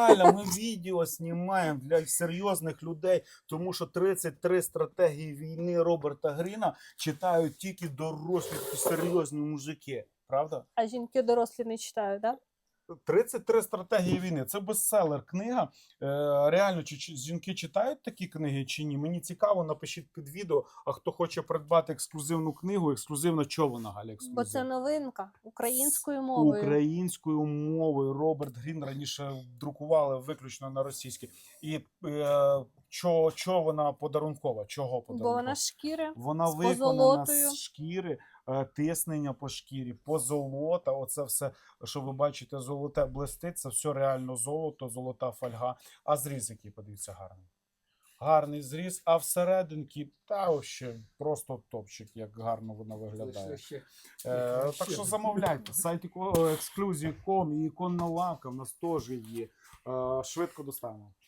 Реально, ми відео знімаємо для серйозних людей, тому що 33 стратегії війни Роберта Гріна читають тільки дорослі серйозні мужики. Правда? А жінки дорослі не читають, так? 33 стратегії війни. Це бестселер книга. Е, реально, чи, жінки читають такі книги чи ні? Мені цікаво, напишіть під відео. А хто хоче придбати ексклюзивну книгу, ексклюзивно чого вона Галя? Бо це новинка українською мовою. Українською мовою Роберт Грін раніше друкували виключно на російській. І е, чого, чого вона подарункова? Чого Бо подарункова? вона шкіри. Вона з виконана позолотою. з шкіри, е, тиснення по шкірі, позолота. Оце все, що ви бачите, золоте блистить, це все реально золото, золота фольга. А зріз, який подивіться, гарний. Гарний зріз, а всерединки, та вообще просто топчик, як гарно вона виглядає. Е, так що замовляйте. Сайт Exclusive.com і іконна лавка в нас теж є. Е, швидко доставимо.